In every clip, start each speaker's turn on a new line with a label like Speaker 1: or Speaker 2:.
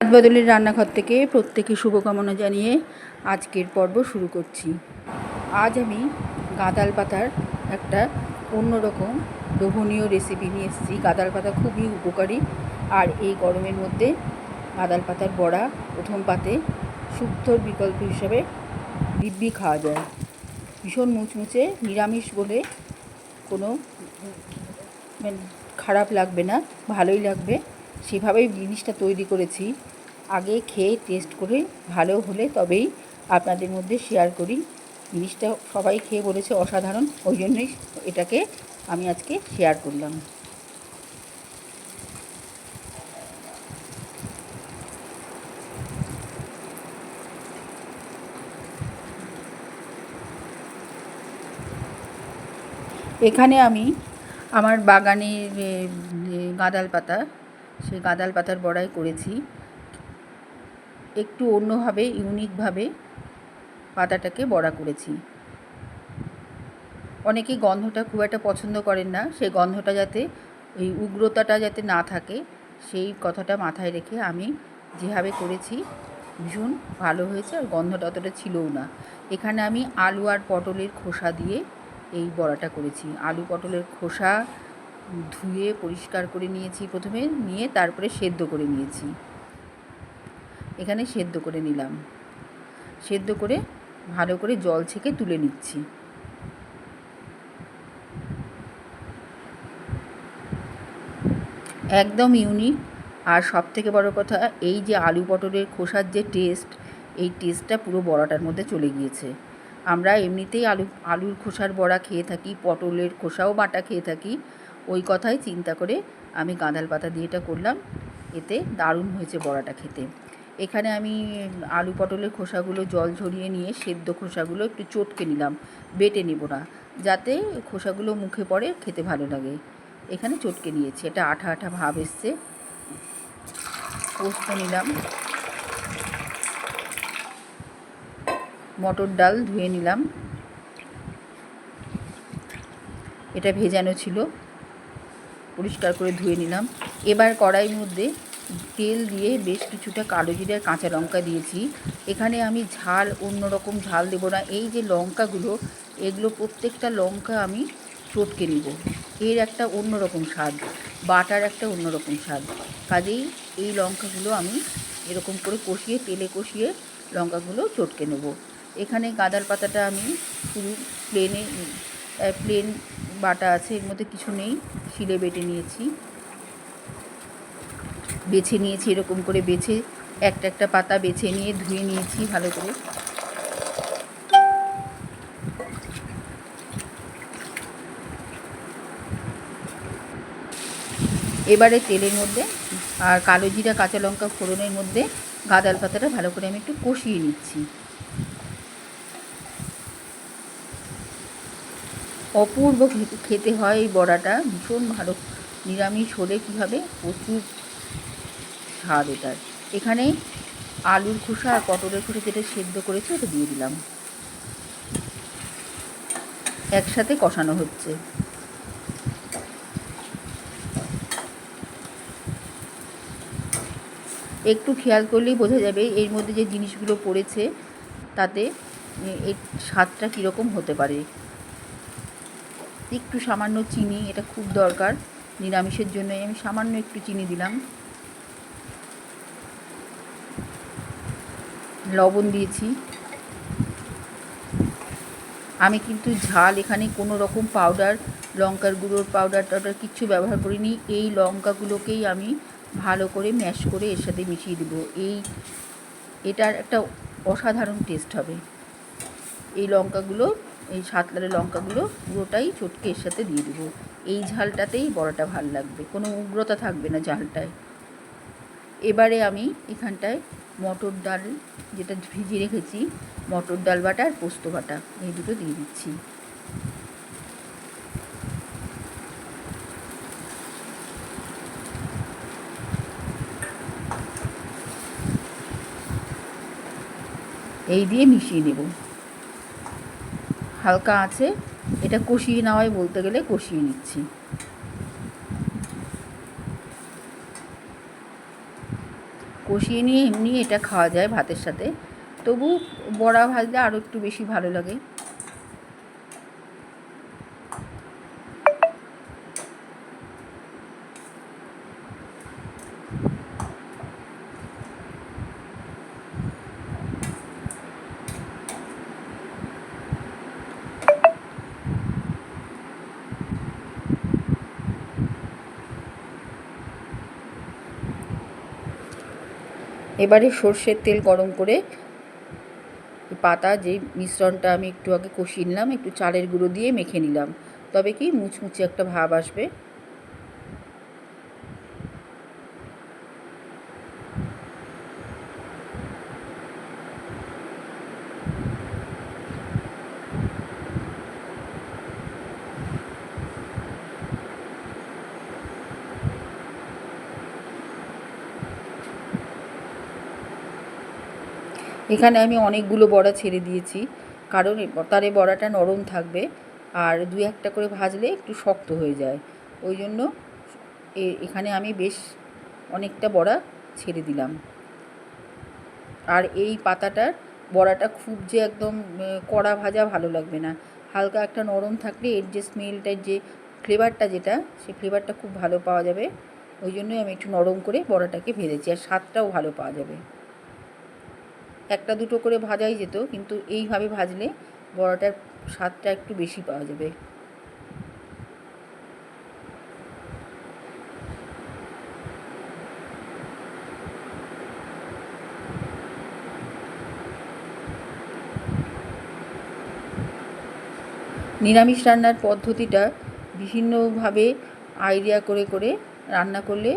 Speaker 1: বদলের রান্নাঘর থেকে প্রত্যেকে শুভকামনা জানিয়ে আজকের পর্ব শুরু করছি। আজ আমি গাঁদাল পাতার একটা অন্যরকম লোভনীয় রেসিপি নিয়ে এসেছি। গাঁদাল পাতা খুবই উপকারী। আর এই গরমের মধ্যে গাঁদাল পাতার বড়া প্রথম পাতে শুক্তোর বিকল্প হিসাবে দিব্যি খাওয়া যায়। ভীষণ মুচমুচে, নিরামিষ বলে কোনো মানে খারাপ লাগবে না, ভালোই লাগবে। সেভাবেই জিনিসটা তৈরি করেছি। আগে খেয়ে টেস্ট করে ভালো হলে তবেই আপনাদের মধ্যে শেয়ার করি। জিনিসটা সবাই খেয়ে বলেছে অসাধারণ, ওই জন্যই এটাকে আমি আজকে শেয়ার করলাম। এখানে আমি আমার বাগানের গাঁদাল পাতা সেই গাঁদাল পাতার বড়াই করেছি। একটু অন্যভাবে, ইউনিকভাবে পাতাটাকে বড়া করেছি। অনেকে গন্ধটা খুব একটা পছন্দ করেন না। সেই গন্ধটা যাতে, ওই উগ্রতাটা যাতে না থাকে, সেই কথাটা মাথায় রেখে আমি যেভাবে করেছি, ভীষণ ভালো হয়েছে আর গন্ধটা অতটা ছিলও না। এখানে আমি আলু আর পটলের খোসা দিয়ে এই বড়াটা করেছি। আলু পটলের খোসা ধুয়ে পরিষ্কার করে নিয়েছি প্রথমে, নিয়ে তারপরে সেদ্ধ করে নিয়েছি। এখানে সেদ্ধ করে নিলাম। সেদ্ধ করে ভালো করে জল ছেঁকে তুলে নিচ্ছি। একদম ইউনিক। আর সব থেকে বড় কথা, এই যে আলু পটলের খোসার যে টেস্ট, এই টেস্টটা পুরো বড়াটার মধ্যে চলে গিয়েছে। আমরা এমনিতেই আলু, আলুর খোসার বড়া খেয়ে থাকি, পটলের খোসাও বাটা খেয়ে থাকি ওই কথাই চিন্তা করে আমি গাঁদাল পাতা দিয়ে এটা করলাম। এতে দারুণ হয়েছে বড়াটা খেতে। এখানে আমি আলু পটলের খোসাগুলো জল ঝরিয়ে নিয়ে সেদ্ধ খোসাগুলো একটু চটকে নিলাম, বেটে নেব না, যাতে খোসাগুলো মুখে পড়ে খেতে ভালো লাগে। এখানে চটকে নিয়েছি এটা আঠা আঠা ভাব এসছে। পোস্ত নিলাম। মটর ডাল ধুয়ে নিলাম। এটা ভেজানো ছিল। পরিষ্কার করে ধুয়ে নিলাম। এবার কড়াইয়ের মধ্যে তেল দিয়ে বেশ কিছুটা কালো জিরে আর কাঁচা লঙ্কা দিয়েছি। এখানে আমি ঝাল, অন্য রকম ঝাল দেবো না। এই যে লঙ্কাগুলো, এগুলো প্রত্যেকটা লঙ্কা আমি চটকে নিব। এর একটা অন্যরকম স্বাদ, বাটার একটা অন্যরকম স্বাদ। কাজেই এই লঙ্কাগুলো আমি এরকম করে কষিয়ে, তেলে কষিয়ে লঙ্কাগুলো চটকে নেব। এখানে গাঁদার পাতাটা আমি শুধু প্লেনে প্লেন বাটা আছে, এর মধ্যে কিছু নেই, শিলে বেটে নিয়েছি। বেছে নিয়েছি, এরকম করে বেছে, একটা একটা পাতা বেছে নিয়ে ধুয়ে নিয়েছি ভালো করে। এবারে তেলের মধ্যে আর কালো জিরা, কাঁচা লঙ্কা ফোড়নের মধ্যে গাঁদাল পাতাটা ভালো করে আমি একটু কষিয়ে নিচ্ছি। অপূর্ব খেতে- হয় এই বড়াটা। ভীষণ ভালো। নিরামিষ হলে কী হবে? প্রচুর স্বাদ এটার। এখানে আলুর খোসা আর পটলের খোসা যেটা সেদ্ধ করেছে, ওটা দিয়ে দিলাম। একসাথে কষানো হচ্ছে। একটু খেয়াল করলেই বোঝা যাবে, এর মধ্যে যে জিনিসগুলো পড়েছে, তাতে এর স্বাদটা কীরকম হতে পারে। একটু সামান্য চিনি, এটা খুব দরকার। নিরামিষের জন্য আমি সামান্য একটু চিনি দিলাম। লবণ দিয়েছি। আমি কিন্তু ঝাল এখানে কোনো রকম পাউডার লঙ্কার গুঁড়োর পাউডার টাউডার কিচ্ছু ব্যবহার করিনি। এই লঙ্কাগুলোকেই আমি ভালো করে ম্যাশ করে এর সাথে মিশিয়ে দেবো। এই, এটার একটা অসাধারণ টেস্ট হবে। এই লঙ্কাগুলো এই সাতলারের লঙ্কাগুলো পুরোটাই চটকে এর সাথে দিয়ে দেবো। এই ঝালটাতেই বড়াটা ভালো লাগবে, কোনো উগ্রতা থাকবে না ঝালটায়। এবারে আমি এখানটায় মটর ডাল, যেটা ভিজিয়ে রেখেছি, মটর ডাল বাটা আর পোস্ত বাটা, এই দুটো দিয়ে দিচ্ছি। এই দিয়ে মিশিয়ে নেব। হালকা আছে। এটা কষিয়ে নেওয়াই বলতে গেলে কষিয়ে নিচ্ছি। কষিয়ে নিয়ে এমনি এটা খাওয়া যায় ভাতের সাথে। তবু বড়া ভাজলে আরও একটু বেশি ভালো লাগে। এবারে সর্ষের তেল গরম করে পাতা যে মিশ্রণটা আমি একটু আগে কষিয়ে নিলাম, একটু চালের গুঁড়ো দিয়ে মেখে নিলাম। তবে কি মুচমুচে একটা ভাব আসবে। এখানে আমি অনেকগুলো বড়া ছেড়ে দিয়েছি। কারণ তার তারে বড়াটা নরম থাকবে আর দু একটা করে ভাজলে একটু শক্ত হয়ে যায়। ওই জন্য এখানে আমি বেশ অনেকটা বড়া ছেড়ে দিলাম। আর এই পাতাটার বড়াটা খুব যে একদম কড়া ভাজা ভালো লাগবে না। হালকা একটা নরম থাকলে এর যে স্মেলটার যে ফ্লেভারটা যেটা, সেই ফ্লেভারটা খুব ভালো পাওয়া যাবে। ওই জন্যই আমি একটু নরম করে বড়াটাকে ভেজেছি আর স্বাদটাও ভালো পাওয়া যাবে। একটা দুটো করে ভাজাই যেত, কিন্তু এইভাবে ভাজলে বড়াটার স্বাদটা একটু বেশি পাওয়া যাবে। নিরামিষ রান্নার পদ্ধতিটা বিভিন্নভাবে আইডিয়া করে করে রান্না করলে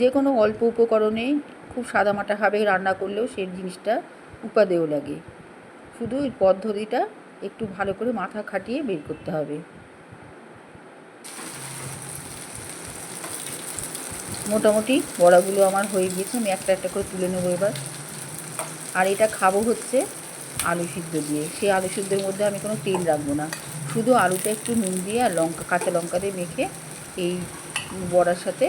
Speaker 1: যে কোনো অল্প উপকরণে খুব সাদামাটাভাবে রান্না করলেও সেই জিনিসটা উপাদেয় লাগে। শুধু এই পদ্ধতিটা একটু ভালো করে মাথা খাটিয়ে বের করতে হবে। মোটামুটি বড়াগুলো আমার হয়ে গিয়েছে, আমি একটা একটা করে তুলে নেব এবার। আর এটা খাব হচ্ছে আলু সিদ্ধ দিয়ে। সেই আলু সিদ্ধের মধ্যে আমি কোনো তেল রাখব না। শুধু আলুটা একটু নুন দিয়ে আর লঙ্কা, কাঁচা লঙ্কা দিয়ে মেখে এই বড়ার সাথে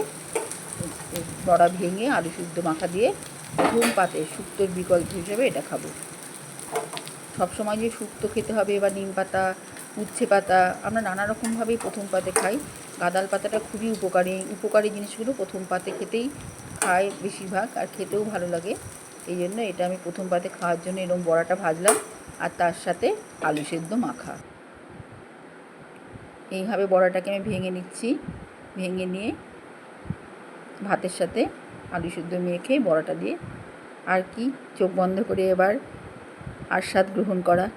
Speaker 1: বড়া ভেঙে আলু সিদ্ধ মাখা দিয়ে ঘুম পাতে শুক্তোর বিকল্প হিসেবে এটা খাব। সবসময় যে শুক্তো খেতে হবে বা নিম পাতা, উচ্ছে পাতা, আমরা নানা রকমভাবেই প্রথম পাতে খাই। গাদাল পাতাটা খুবই উপকারী উপকারী জিনিসগুলো প্রথম পাতে খেতেই খায় বেশিরভাগ আর খেতেও ভালো লাগে। এই জন্য এটা আমি প্রথম পাতে খাওয়ার জন্য এরকম বড়াটা ভাজলাম আর তার সাথে আলু সেদ্ধ মাখা। এইভাবে বড়াটাকে আমি ভেঙে নিচ্ছি। ভেঙে নিয়ে ভাতের সাথে আলু সিদ্ধ মেখে বড়াটা দিয়ে। আর কি? চোখ বন্ধ করে এবার আস্বাদ গ্রহণ করা।